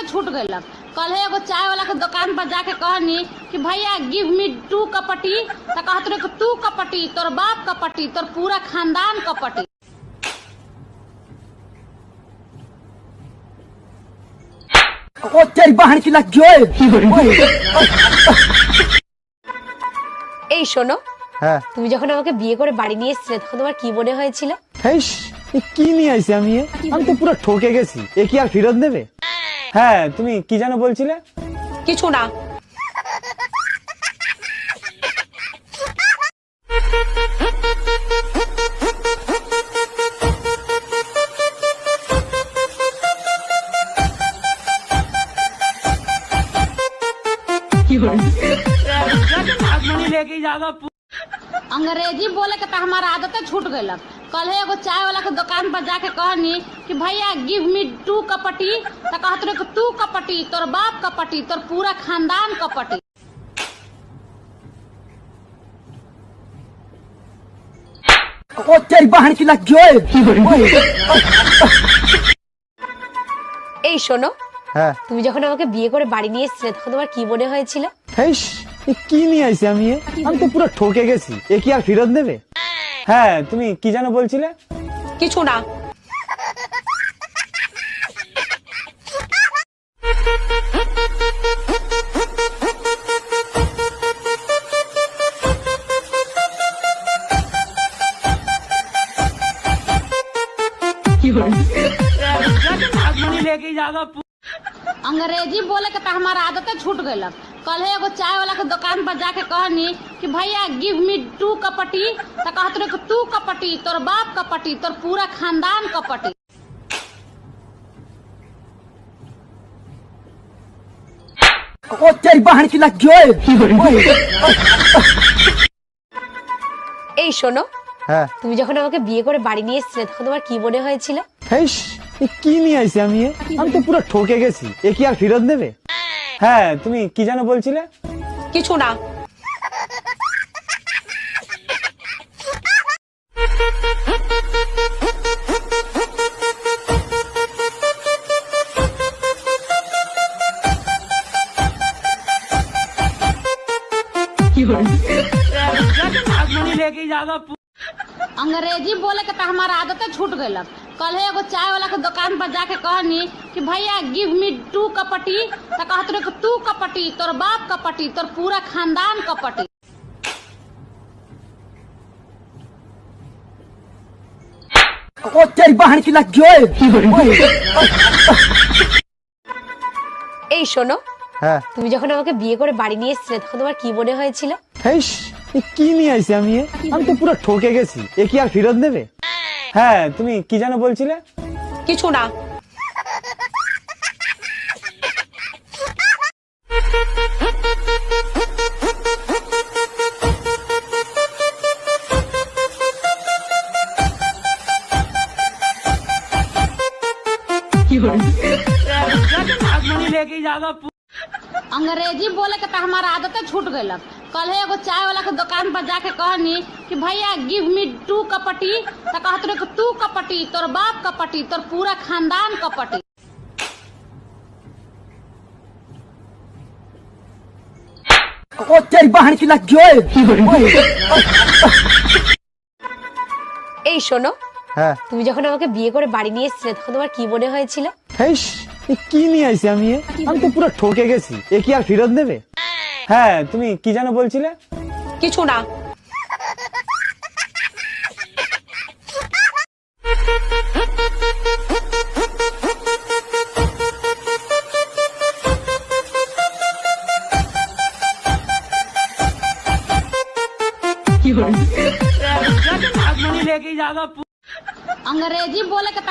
आदतें छूट गइलक कल एगो चाय वाला के दुकान पर जाके कहनी कि भैया गिव मी टू कपटी त कहत रहे कि तू कपटी तोर बाप कपटी तोर पूरा खानदान कपटी ও তেরি বাহান কি লাগছে এই শোনো হ্যাঁ তুমি যখন আমাকে বিয়ে করে বাড়ি নিয়ে এসেছিলে তখন তোমার কি মনে হয়েছিল হেস এ কি নিয়ে আইছি আমি এ? আমি তো পুরো ঠকে গেছি এ কি আর ফেরত দেবে হ্যাঁ তুমি কি যেন বলছিলে কিছু না अंग्रेजी बोले के तो हमारा आदतें छूट गइलक कल एगो चाय वाला के दुकान पर जाके कहनी कि भैया गिव मी टू कपटी त कहत रहे कि तू कपटी तोर बाप कपटी तोर पूरा खानदान कपटी ও তেরি বাহান কি লাগছে এই শোনো হ্যাঁ তুমি যখন আমাকে বিয়ে করে বাড়ি নিয়ে এসেছিলে তখন তোমার কি মনে হয়েছিল হেস এ কি নিয়ে আইছি আমি এ? আমি তো পুরো ঠকে গেছি এ কি আর ফেরত দেবে হ্যাঁ তুমি কি যেন বলছিলে কিছু না अंग्रेजी बोले के तो हमारा आदतें छूट गइलक कल एगो चाय वाला के दुकान पर जाके कहनी कि भैया गिव मी टू कपटी त कहत रहे कि तू कपटी तोर बाप कपटी तोर पूरा खानदान कपटी ও তেরি বাহান কি লাগছে এই শোনো হ্যাঁ তুমি যখন আমাকে বিয়ে করে বাড়ি নিয়ে এসেছিলে তখন তোমার কি মনে হয়েছিল হেস এ কি নিয়ে আইছি আমি এ? আমি তো পুরো ঠকে গেছি এ কি আর ফেরত দেবে হ্যাঁ তুমি কি যেন বলছিলে কিছু না आदतें छूट गइलक कल एगो चाय वाला के दुकान पर जाके कहनी कि भैया गिव मी टू कपटी त कहत रहे कि तू कपटी तोर बाप कपटी तोर पूरा खानदान कपटी ও তেরি বাহান কি লাগছে এই শোনো হ্যাঁ তুমি যখন আমাকে বিয়ে করে বাড়ি নিয়ে এসেছিলে তখন তোমার কি মনে হয়েছিল হেস এ কি নিয়ে আইছি আমি এ? আমি তো পুরো ঠকে গেছি এ কি আর ফেরত দেবে হ্যাঁ তুমি কি যেন বলছিলে কিছু না अंग्रेजी बोले के तो हमारा आदतें छूट गइलक कल एगो चाय वाला के दुकान पर जाके कहनी कि भैया गिव मी टू कपटी त कहत रहे कि तू कपटी तोर बाप कपटी तोर पूरा खानदान कपटी ও তেরি বাহান কি লাগছে এই শোনো হ্যাঁ তুমি যখন আমাকে বিয়ে করে বাড়ি নিয়ে এসেছিলে তখন তোমার কি মনে হয়েছিল হেস এ কি নিয়ে আইছি আমি এ? আমি তো পুরো ঠকে গেছি এ কি আর ফেরত দেবে হ্যাঁ তুমি কি যেন বলছিলে কিছু না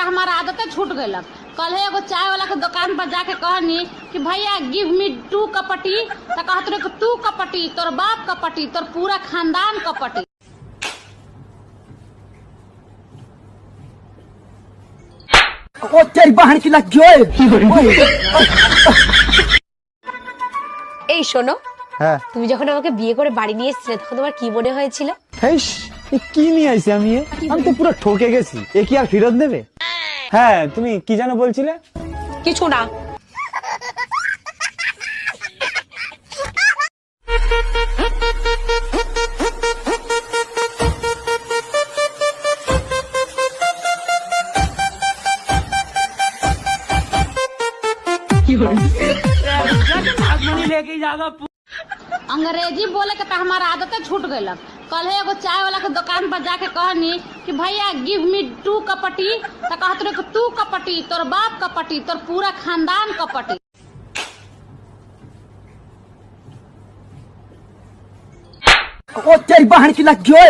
के तो हमारा आदतें छूट गइलक कल एगो चाय वाला के दुकान पर जाके कहनी कि भैया गिव मी टू कपटी त कहत रहे कि तू कपटी तोर बाप कपटी तोर पूरा खानदान कपटी ও তেরি বাহান কি লাগছে এই শোনো হ্যাঁ তুমি যখন আমাকে বিয়ে করে বাড়ি নিয়ে এসেছিলে তখন তোমার কি মনে হয়েছিল হেস এ কি নিয়ে আইছি আমি এ? আমি তো পুরো ঠকে গেছি এ কি আর ফেরত দেবে হ্যাঁ তুমি কি যেন বলছিলে? কিছু না। लेके अंग्रेज़ी बोले के तो हमारा आदतें छूट गए कल एगो चाय वाला के दुकान पर जाके कहनी कि भैया गिव मी टू कपटी तो कहत रहे कि तू कपटी तोर बाप कपटी तोर पूरा खानदान कपटी ओ तेरी बहन की लग गयो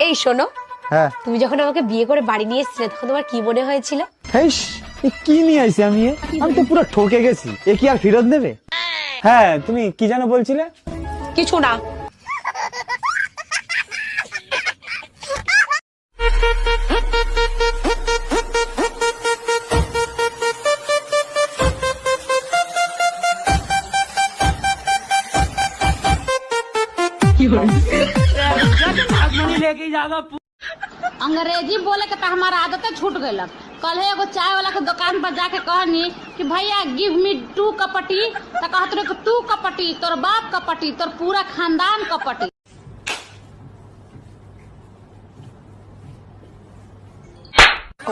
এই শোনো হ্যাঁ তুমি যখন আমাকে বিয়ে করে বাড়ি নিয়ে এসেছিলে তখন তোমার কি মনে হয়েছিল হেস এ কি নিয়ে আইছি আমি এ? আমি তো পুরো ঠকে গেছি এ কি আর ফেরত দেবে হ্যাঁ তুমি কি যেন বলছিলে কিছু না अंग्रेजी बोले के तो हमारा आदत छूट गयलक कल एगो चाय वाला के दुकान पर जाके कहनी कि भैया गिव मी टू कपटी तो कहत रहे कि तू कपटी तोर बाप कपटी तोर पूरा खानदान कपटी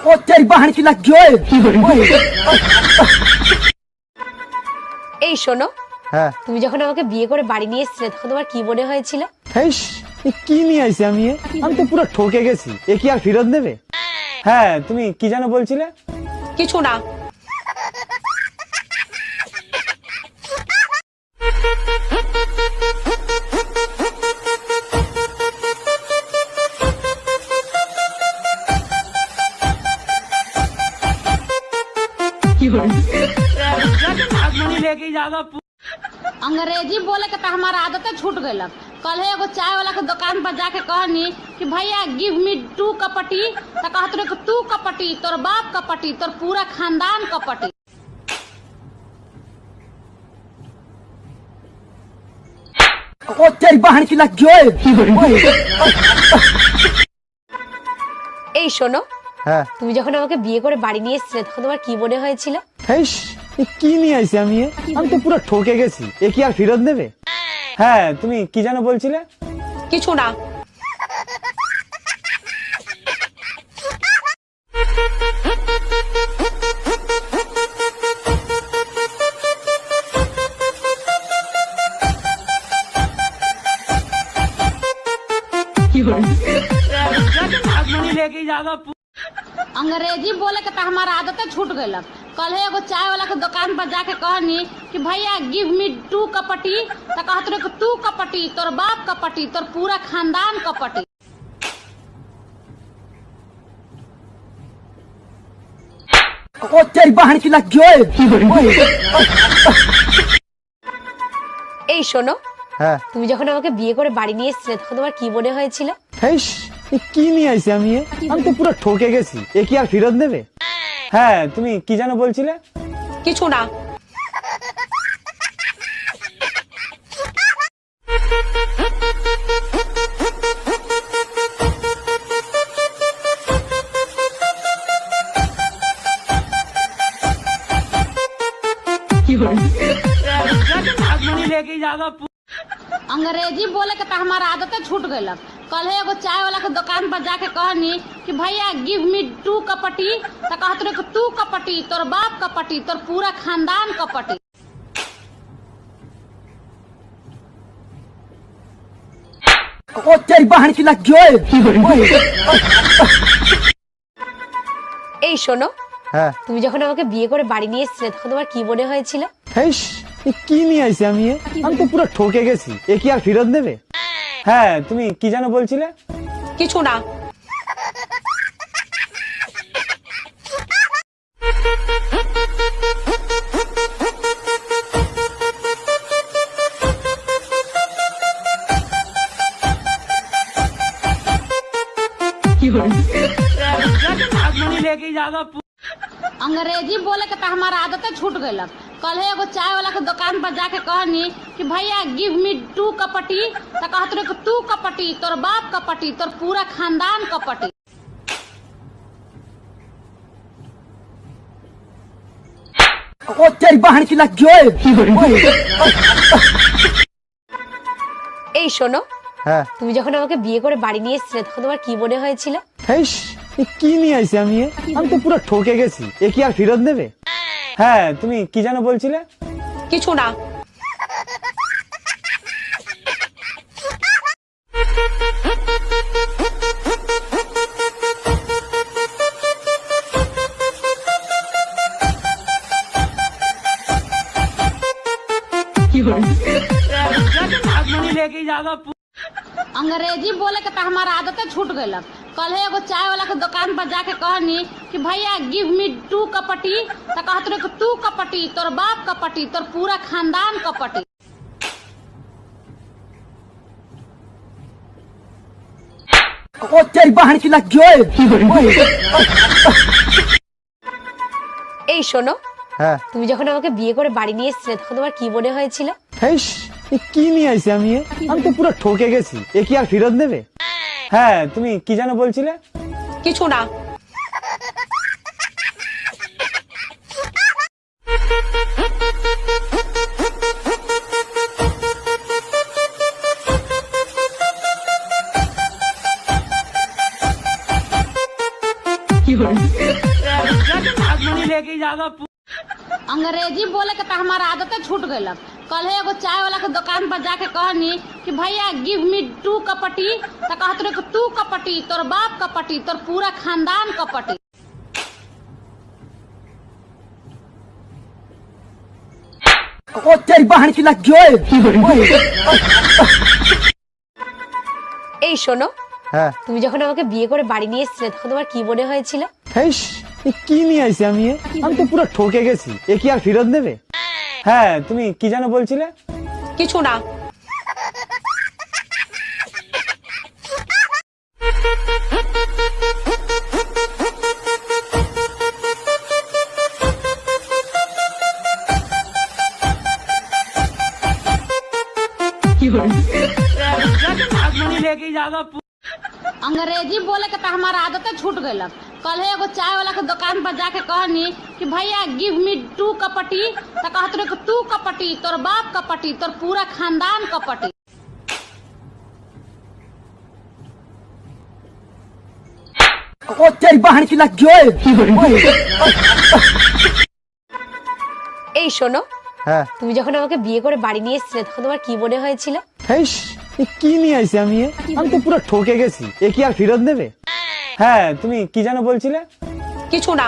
ओ तेरी बहन की लग गयो এই শোনো হ্যাঁ। তুমি যখন আমাকে বিয়ে করে বাড়ি নিয়ে এসেছিলে তখন তোমার কি মনে হয়েছিল? হেস এ কি নিয়ে আইছি আমি? এ? আমি তো পুরো ঠকে গেছি। এ কি আর ফেরত দেবে হ্যাঁ তুমি কি যেন বলছিলে? কিছু না। अंग्रेजी बोले के तो हमारा आदत छूट गयलक कल एगो चाय वाला के दुकान पर जाके कहनी कि भैया गिव मी टू कपटी तो कहत रहे कि तू कपटी तोर बाप कपटी तोर पूरा खानदान कपटी ओ तेरी बहन की लग गयो এই শোনো হ্যাঁ তুমি যখন আমাকে বিয়ে করে বাড়ি নিয়ে এসেছিলে তখন তোমার কি মনে হয়েছিল হেস এ কি নিয়ে আইছি আমি এ? আমি তো পুরো ঠকে গেছি এ কি আর ফেরত দেবে হ্যাঁ তুমি কি যেন বলছিলে কিছু না अंग्रेजी बोले के तो हमारा आदत छूट गयलक कल एगो चाय वाला के दुकान पर जाके कहनी कि भैया गिव मी टू कपटी तो कहत रहे कि तू कपटी तोर बाप कपटी तोर पूरा खानदान कपटी ओ तेरी बहन की लग गयो এই শোনো হ্যাঁ তুমি যখন আমাকে বিয়ে করে বাড়ি নিয়ে এসেছিলে তখন তোমার কি মনে হয়েছিল হেস এ কি নিয়ে আইছি আমি এ? আমি তো পুরো ঠকে গেছি এ কি আর ফেরত দেবে হ্যাঁ তুমি কি যেন বলছিলে কিছু না अंग्रेजी बोले के तो हमारा आदत छूट गयलक कल एगो चाय वाला के दुकान पर जाके कहनी कि भैया गिव मी टू कपटी तो कहत रहे कि तू कपटी तोर बाप कपटी तोर पूरा खानदान कपटी ओ तेरी बहन की लग गयो এই শোনো হ্যাঁ তুমি যখন আমাকে বিয়ে করে বাড়ি নিয়ে এসেছিলে তখন তোমার কি মনে হয়েছিল হেস এ কি নিয়ে আইছি আমি এ? আমি তো পুরো ঠকে গেছি এ কি আর ফেরত দেবে হ্যাঁ তুমি কি যেন বলছিলে কিছু না अंग्रेजी बोले के तो हमारा आदत छूट गयलक कल एगो चाय वाला के दुकान पर जाके कहनी कि भैया गिव मी टू कपटी तो कहत रहे कि तू कपटी तोर बाप कपटी तोर पूरा खानदान कपटी ओ तेरी बहन की लग गयो এই শোনো হ্যাঁ তুমি যখন আমাকে বিয়ে করে বাড়ি নিয়ে এসেছিলে তখন তোমার কি মনে হয়েছিল হেস এ এ কি নিয়ে আইছি আমি এ? আমি তো পুরো ঠকে গেছি এ কি আর ফেরত দেবে হ্যাঁ তুমি কি যেন বলছিলে কিছু না अंग्रेजी बोले के तो हमारा आदतें छूट गलक कल एगो चाय वाला के दुकान पर जाके कहनी कि भैया गिव मी टू कपटी तो कहत रहे कि तू कपटी तोर बाप कपटी तोर पूरा खानदान कपटी ओ तेरी बहन की लग गयो এই শোনো হ্যাঁ তুমি যখন আমাকে বিয়ে করে বাড়ি নিয়ে এসেছিলে তখন তোমার কি মনে হয়েছিল হেস এ কি নিয়ে আইছি আমি এ? আমি তো পুরো ঠকে গেছি এ কি আর ফেরত দেবে হ্যাঁ তুমি কি যেন বলছিলে কিছু না अंग्रेजी बोले के तो हमारा आदतें छूट गलक कल एगो चाय वाला के दुकान पर जाके कहनी कि भैया गिव मी टू कपटी तो कहत रहे कि तू कपटी तोर बाप कपटी तोर पूरा खानदान कपटी ओ तेरी बहन की लग गयो এই শোনো হ্যাঁ তুমি যখন আমাকে বিয়ে করে বাড়ি নিয়ে এসেছিলে তখন তোমার কি মনে হয়েছিল হেস এ কি নিয়ে আইছি আমি এ? আমি তো পুরো ঠকে গেছি এ কি আর ফেরত দেবে হ্যাঁ তুমি কি যেন বলছিলে কিছু না के तो हमारा आदतें छूट गलक कल एगो चाय वाला के दुकान पर जाके कहनी कि भैया गिव मी टू कपटी तो कहत रहे कि तू कपटी तोर बाप कपटी तोर पूरा खानदान कपटी ओ तेरी बहन की लग गयो এই শোনো হ্যাঁ তুমি যখন আমাকে বিয়ে করে বাড়ি নিয়ে এসেছিলে তখন তোমার কি মনে হয়েছিল হেস এ কি নিয়ে আইছি আমি এ? আমি তো পুরো ঠকে গেছি এ কি আর ফেরত দেবে হ্যাঁ তুমি কি যেন বলছিলে কিছু না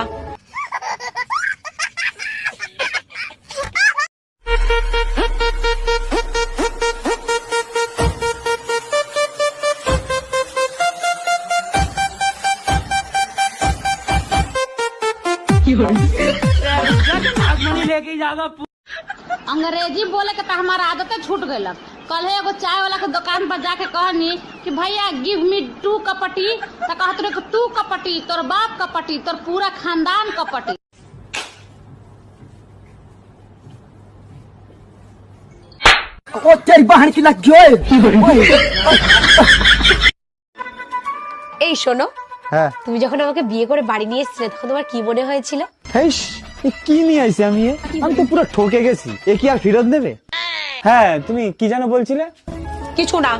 अंग्रेजी बोले के तो हमारा आदतें छूट गलक कल एगो चाय वाला के दुकान पर जाके कहनी कि भैया गिव मी टू कपटी तो कहत रहे कि तू कपटी तोर बाप कपटी तोर पूरा खानदान कपटी ओ तेरी बहन की लग गयो এই শোনো হ্যাঁ তুমি যখন আমাকে বিয়ে করে বাড়ি নিয়ে এসেছিলে তখন তোমার কি মনে হয়েছিল হেস এ কি নিয়ে আইছি আমি এ? আমি তো পুরো ঠকে গেছি এ কি আর ফেরত দেবে হ্যাঁ তুমি কি যেন বলছিলে কিছু না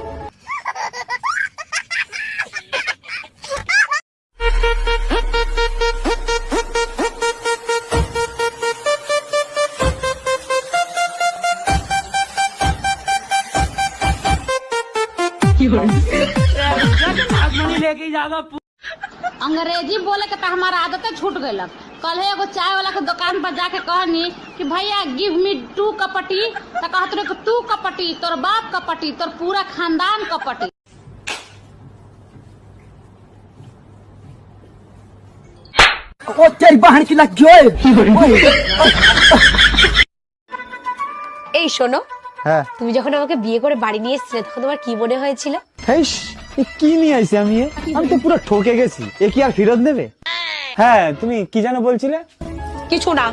अंग्रेजी बोले के तो हमारा आदतें छूट गलक कल एगो चाय वाला के दुकान पर जाके कहनी कि भैया गिव मी टू कपटी तो कहत रहे कि तू कपटी तोर बाप कपटी तोर पूरा खानदान कपटी ओ तेरी बहन की लग गयो এই শোনো হ্যাঁ তুমি যখন আমাকে বিয়ে করে বাড়ি নিয়ে এসেছিলে তখন তোমার কি মনে হয়েছিল হেস এ কি নিয়ে আইছি আমি এ? আমি তো পুরো ঠকে গেছি এ কি আর ফেরত দেবে হ্যাঁ তুমি কি যেন বলছিলে কিছু না